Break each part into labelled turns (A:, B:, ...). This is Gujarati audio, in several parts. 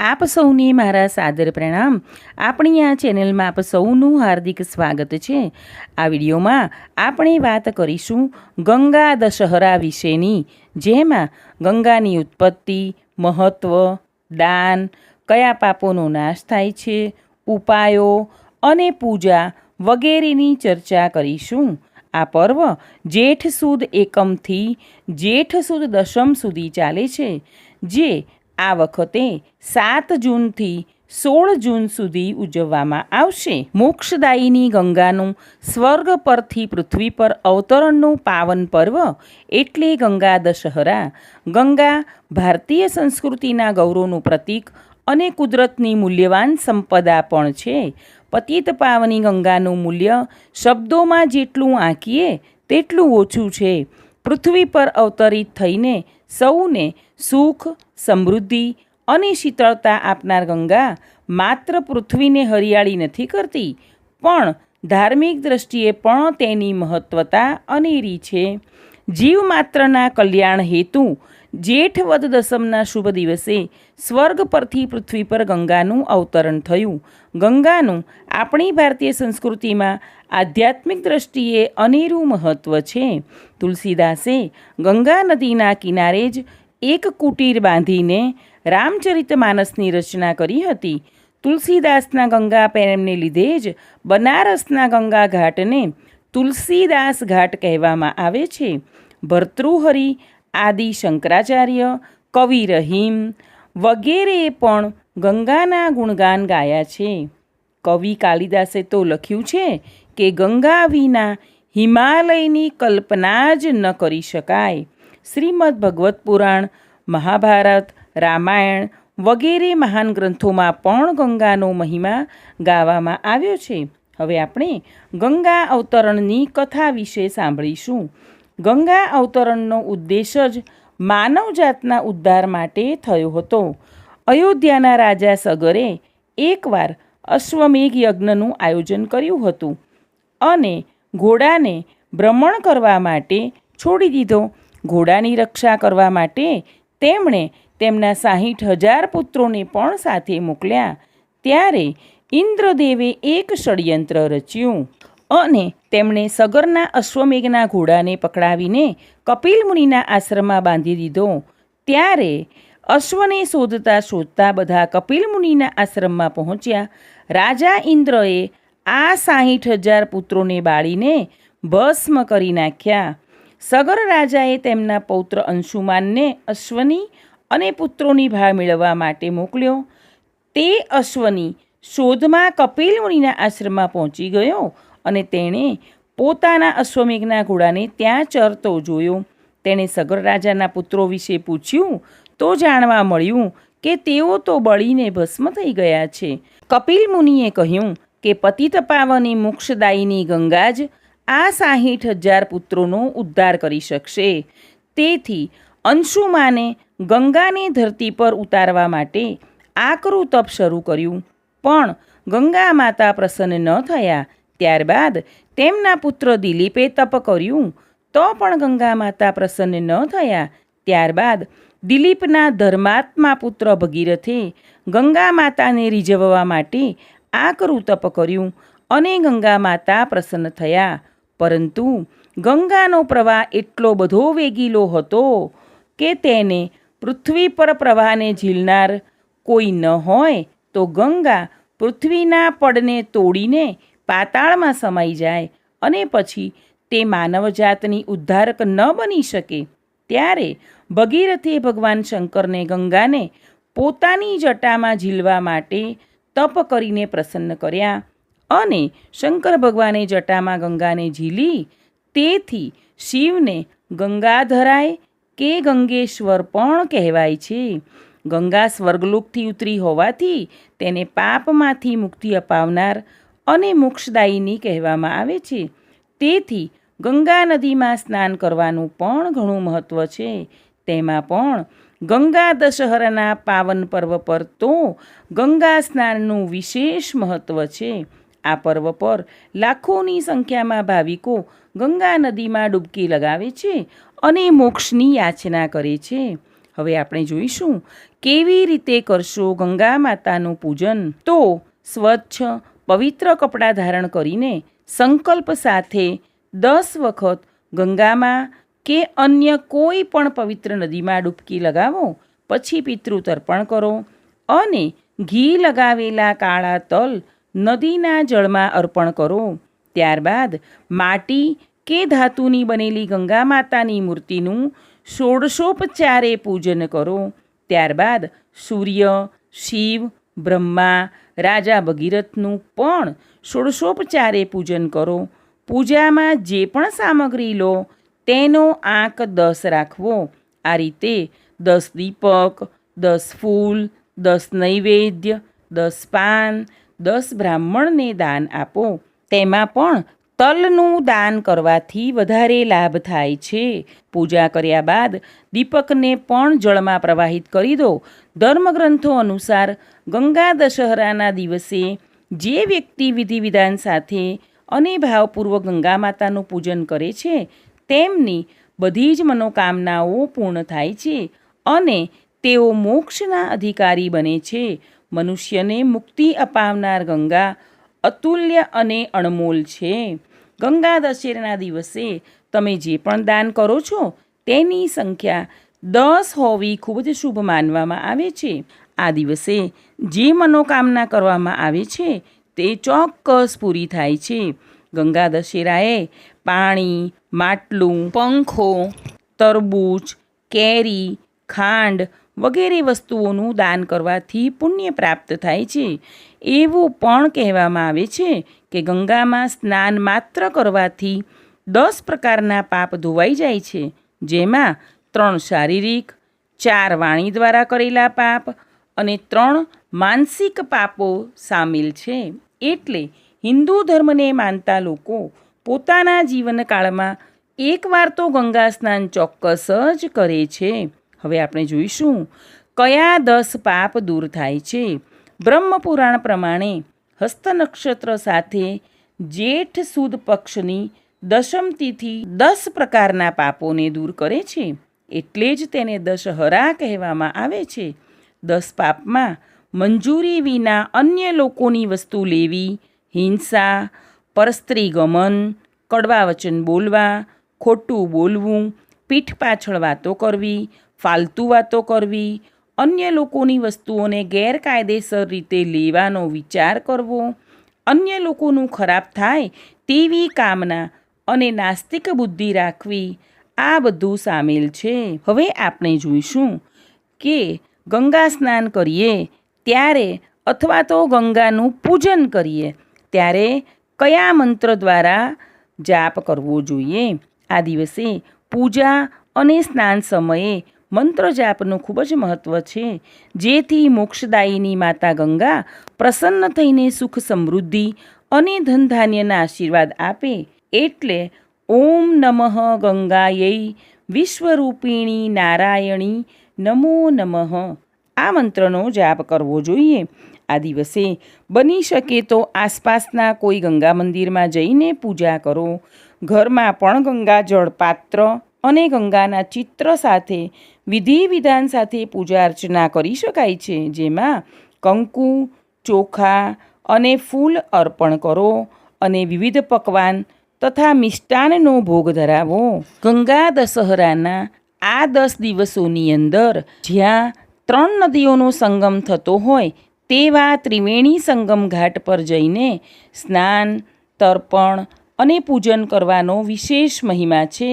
A: આપ સૌને મારા સાદર પ્રણામ. આપણી આ ચેનલમાં આપ સૌનું હાર્દિક સ્વાગત છે. આ વિડીયોમાં આપણે વાત કરીશું ગંગા દશહરા વિશેની, જેમાં ગંગાની ઉત્પત્તિ મહત્ત્વ દાન, કયા પાપોનો નાશ થાય છે, ઉપાયો અને પૂજા વગેરેની ચર્ચા કરીશું. આ પર્વ જેઠ સુદ એકમથી જેઠ સુદ દશમ સુધી ચાલે છે, જે આ વખતે સાત જૂનથી સોળ જૂન સુધી ઉજવવામાં આવશે. મોક્ષદાયીની ગંગાનું સ્વર્ગ પરથી પૃથ્વી પર અવતરણનું પાવન પર્વ એટલે ગંગા દશહરા. ગંગા ભારતીય સંસ્કૃતિના ગૌરવનું પ્રતીક અને કુદરતની મૂલ્યવાન સંપદા પણ છે. પતિત પાવની ગંગાનું મૂલ્ય શબ્દોમાં જેટલું આંકીએ, તેટલું ઓછું છે. પૃથ્વી પર અવતરિત થઈને સૌને સુખ, સમૃદ્ધિ અને શીતળતા આપનાર ગંગા માત્ર પૃથ્વીને હરિયાળી નથી કરતી, પણ ધાર્મિક દ્રષ્ટિએ પણ તેની મહત્વતા અનેરી છે. જીવ માત્રના કલ્યાણ હેતુ જેઠ વદ દસમના શુભ દિવસે સ્વર્ગ પરથી પૃથ્વી પર ગંગાનું અવતરણ થયું. ગંગાનું આપણી ભારતીય સંસ્કૃતિમાં આધ્યાત્મિક દ્રષ્ટિએ અનેરું મહત્ત્વ છે. તુલસીદાસે ગંગા નદીના કિનારે જ એક કુટીર બાંધીને રામચરિત માનસની રચના કરી હતી. તુલસીદાસના ગંગા પ્રેમને લીધે જ બનારસના ગંગા ઘાટને તુલસીદાસ ઘાટ કહેવામાં આવે છે. ભર્તૃહરિ આદિ શંકરાચાર્ય, કવિ રહીમ વગેરેએ પણ ગંગાના ગુણગાન ગાયા છે. કવિ કાલિદાસે તો લખ્યું છે કે ગંગા વિના હિમાલયની કલ્પના જ ન કરી શકાય. શ્રીમદ ભગવત પુરાણ, મહાભારત, રામાયણ વગેરે મહાન ગ્રંથોમાં પણ ગંગાનો મહિમા ગાવામાં આવ્યો છે. હવે આપણે ગંગા અવતરણની કથા વિશે સાંભળીશું. ગંગા અવતરણનો ઉદ્દેશ જ માનવજાતના ઉદ્ધાર માટે થયો હતો. અયોધ્યાના રાજા સગરે એકવાર અશ્વમેઘ યજ્ઞનું આયોજન કર્યું હતું અને ઘોડાને ભ્રમણ કરવા માટે છોડી દીધો. ઘોડાની રક્ષા કરવા માટે તેમણે તેમના સાહીઠ હજાર પુત્રોને પણ સાથે મોકલ્યા. ત્યારે ઇન્દ્રદેવે એક ષડયંત્ર રચ્યું. અને તેમણે સગરના અશ્વમેઘના ઘોડાને પકડાવીને કપિલ મુનિના આશ્રમમાં બાંધી દીધો. ત્યારે અશ્વને શોધતા શોધતા બધા કપિલ મુનિના આશ્રમમાં પહોંચ્યા. રાજા ઇન્દ્રએ આ સાહીઠ હજાર પુત્રોને બાળીને ભસ્મ કરી નાખ્યા. સગર રાજાએ તેમના પૌત્ર અંશુમાનને અશ્વની અને પુત્રોની ભાળ મેળવવા માટે મોકલ્યો. તે અશ્વની શોધમાં કપિલ મુનિના આશ્રમમાં પહોંચી ગયો અને તેણે પોતાના અશ્વમેઘના ઘોડાને ત્યાં ચરતો જોયો. તેણે સગર રાજાના પુત્રો વિશે પૂછ્યું, તો જાણવા મળ્યું કે તેઓ તો બળીને ભસ્મ થઈ ગયા છે. કપિલ મુનિએ કહ્યું કે પતિત પાવની મોક્ષદાયીની ગંગા જ આ સાહીઠ હજાર પુત્રોનો ઉદ્ધાર કરી શકશે. તેથી અંશુમાને ગંગાને ધરતી પર ઉતારવા માટે આકરું તપ શરૂ કર્યું. પણ ગંગા માતા પ્રસન્ન ન થયા ત્યારબાદ તેમના પુત્ર દિલીપે તપ કર્યું. તો પણ ગંગા માતા પ્રસન્ન ન થયા. ત્યારબાદ દિલીપના ધર્માત્મા પુત્ર ભગીરથે ગંગા માતાને રીઝવવા માટે આકરું તપ કર્યું અને ગંગા માતા પ્રસન્ન થયા. પરંતુ ગંગાનો પ્રવાહ એટલો બધો વેગીલો હતો કે તેને પૃથ્વી પર પ્રવાહને ઝીલનાર કોઈ ન હોય તો ગંગા પૃથ્વીના પડને તોડીને પાતાળમાં સમાઈ જાય અને પછી તે માનવજાતની ઉદ્ધારક ન બની શકે. ત્યારે ભગીરથે ભગવાન શંકરને ગંગાને પોતાની જટામાં ઝીલવા માટે તપ કરીને પ્રસન્ન કર્યા અને શંકર ભગવાને જટામાં ગંગાને ઝીલી તેથી શિવને ગંગાધરાય કે ગંગેશ્વર પણ કહેવાય છે. ગંગા સ્વર્ગલોકથી ઉતરી હોવાથી તેને પાપમાંથી મુક્તિ અપાવનાર અને મોક્ષદાયીની કહેવામાં આવે છે. તેથી ગંગા નદીમાં સ્નાન કરવાનું પણ ઘણું મહત્ત્વ છે. તેમાં પણ ગંગા દશહરાના પાવન પર્વ પર તો ગંગા સ્નાનનું વિશેષ મહત્ત્વ છે. આ પર્વ પર લાખોની સંખ્યામાં ભાવિકો ગંગા નદીમાં ડૂબકી લગાવે છે અને મોક્ષની યાચના કરે છે. હવે આપણે જોઈશું કેવી રીતે કરશો ગંગા માતાનું પૂજન. તો સ્વચ્છ પવિત્ર કપડાં ધારણ કરીને સંકલ્પ સાથે દસ વખત ગંગામાં કે અન્ય કોઈ પણ પવિત્ર નદીમાં ડૂબકી લગાવો, પછી પિતૃ તર્પણ કરો અને ઘી લગાવેલા કાળા તલ નદીના જળમાં અર્પણ કરો. ત્યારબાદ માટી કે ધાતુની બનેલી ગંગા માતાની મૂર્તિનું ષોડશોપચારે પૂજન કરો. ત્યારબાદ સૂર્ય, શિવ, બ્રહ્મા રાજા ભગીરથનું પણ ષોડશોપચારે પૂજન કરો. પૂજામાં જે પણ સામગ્રી લો, તેનો આંક દસ રાખવો. આ રીતે દસ દીપક, દસ ફૂલ, દસ નૈવેદ્ય, દસ પાન, દસ બ્રાહ્મણને દાન આપો. તેમાં પણ તલનું દાન કરવાથી વધારે લાભ થાય છે. પૂજા કર્યા બાદ દીપકને પણ જળમાં પ્રવાહિત કરી દો. ધર્મગ્રંથો અનુસાર ગંગા દશહરાના દિવસે જે વ્યક્તિ વિધિ વિધાન સાથે અને ભાવપૂર્વક ગંગા માતાનું પૂજન કરે છે, તેમની બધી જ મનોકામનાઓ પૂર્ણ થાય છે અને તેઓ મોક્ષના અધિકારી બને છે. મનુષ્યને મુક્તિ અપાવનાર ગંગા અતુલ્ય અને અણમોલ છે. ગંગા દશેરાના દિવસે તમે જે પણ દાન કરો છો, તેની સંખ્યા દસ હોવી ખૂબ જ શુભ માનવામાં આવે છે. આ દિવસે જે મનોકામના કરવામાં આવે છે, તે ચોક્કસ પૂરી થાય છે. ગંગા દશેરાએ પાણી, માટલું, પંખો, તરબૂચ, કેરી, ખાંડ વગેરે વસ્તુઓનું દાન કરવાથી પુણ્ય પ્રાપ્ત થાય છે. એવું પણ કહેવામાં આવે છે કે ગંગામાં સ્નાન માત્ર કરવાથી દસ પ્રકારના પાપ ધોવાઈ જાય છે. જેમાં ત્રણ શારીરિક, ચાર વાણી દ્વારા કરેલા પાપ અને ત્રણ માનસિક પાપો સામેલ છે. એટલે હિન્દુ ધર્મને માનતા લોકો પોતાના જીવનકાળમાં એકવાર તો ગંગા સ્નાન ચોક્કસ જ કરે છે. હવે આપણે જોઈશું કયા દસ પાપ દૂર થાય છે. બ્રહ્મપુરાણ પ્રમાણે હસ્ત નક્ષત્ર સાથે જેઠ સુદ પક્ષની દશમ તિથિ દસ પ્રકારના પાપોને દૂર કરે છે. એટલે જ તેને દશહરા કહેવામાં આવે છે. દસ પાપમાં મંજૂરી વિના અન્ય લોકોની વસ્તુ લેવી, હિંસા, પરસ્ત્રી ગમન, કડવા વચન બોલવા, ખોટું બોલવું, પીઠ પાછળ વાતો કરવી, ફાલતુ વાતો કરવી અન્ય લોકોની વસ્તુઓને ગેરકાયદેસર રીતે લેવાનો વિચાર કરવો, અન્ય લોકોનું ખરાબ થાય તેવી કામના અને નાસ્તિક બુદ્ધિ રાખવી, આ બધું સામેલ છે. હવે આપણે જોઈશું કે ગંગા સ્નાન કરીએ ત્યારે અથવા તો ગંગાનું પૂજન કરીએ ત્યારે કયા મંત્ર દ્વારા જાપ કરવો જોઈએ. આ દિવસે પૂજા અને સ્નાન સમયે મંત્ર જાપનું ખૂબ જ મહત્ત્વ છે. જેથી મોક્ષદાયીની માતા ગંગા પ્રસન્ન થઈને સુખ સમૃદ્ધિ અને ધનધાન્યના આશીર્વાદ આપે. એટલે ઓમ નમઃ ગંગાયૈ વિશ્વરૂપિણી નારાયણી નમો નમઃ. આ મંત્રનો જાપ કરવો જોઈએ. આ દિવસે બની શકે તો આસપાસના કોઈ ગંગા મંદિરમાં જઈને પૂજા કરો. ઘરમાં પણ ગંગાજળ પાત્ર અને ગંગાના ચિત્ર સાથે વિધિ વિધાન સાથે પૂજા અર્ચના કરી શકાય છે, જેમાં કંકુ, ચોખા અને ફૂલ અર્પણ કરો અને વિવિધ પકવાન તથા મિષ્ટાનનો ભોગ ધરાવો. ગંગા દશહરાના આ દસ દિવસોની અંદર જ્યાં ત્રણ નદીઓનો સંગમ થતો હોય, તેવા ત્રિવેણી સંગમ ઘાટ પર જઈને સ્નાન, તર્પણ અને પૂજન કરવાનો વિશેષ મહિમા છે.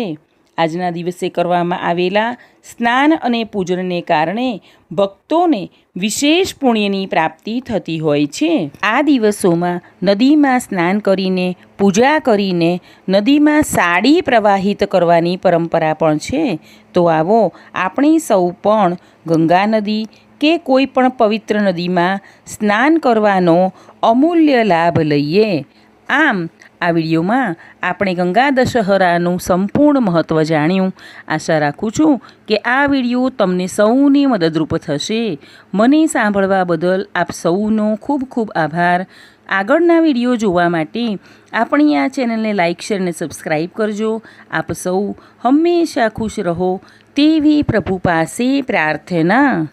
A: આજના દિવસે કરવામાં આવેલા સ્નાન અને પૂજનને કારણે ભક્તોને વિશેષ પુણ્યની પ્રાપ્તિ થતી હોય છે. આ દિવસોમાં નદીમાં સ્નાન કરીને, પૂજા કરીને નદીમાં સાડી પ્રવાહિત કરવાની પરંપરા પણ છે. તો આવો આપણે સૌ પણ ગંગા નદી કે કોઈ પણ પવિત્ર નદીમાં સ્નાન કરવાનો અમૂલ્ય લાભ લઈએ. આમ આ વિડીયોમાં આપણે ગંગા દશહરાનું સંપૂર્ણ મહત્ત્વ જાણ્યું. આશા રાખું છું કે આ વીડિયો તમને સૌને મદદરૂપ થશે. મને સાંભળવા બદલ આપ સૌનો ખૂબ ખૂબ આભાર. આગળના વીડિયો જોવા માટે આપણી આ ચેનલને લાઇક શેર અને સબસ્ક્રાઈબ કરજો. આપ સૌ હંમેશા ખુશ રહો. તેવી પ્રભુ પાસે પ્રાર્થના.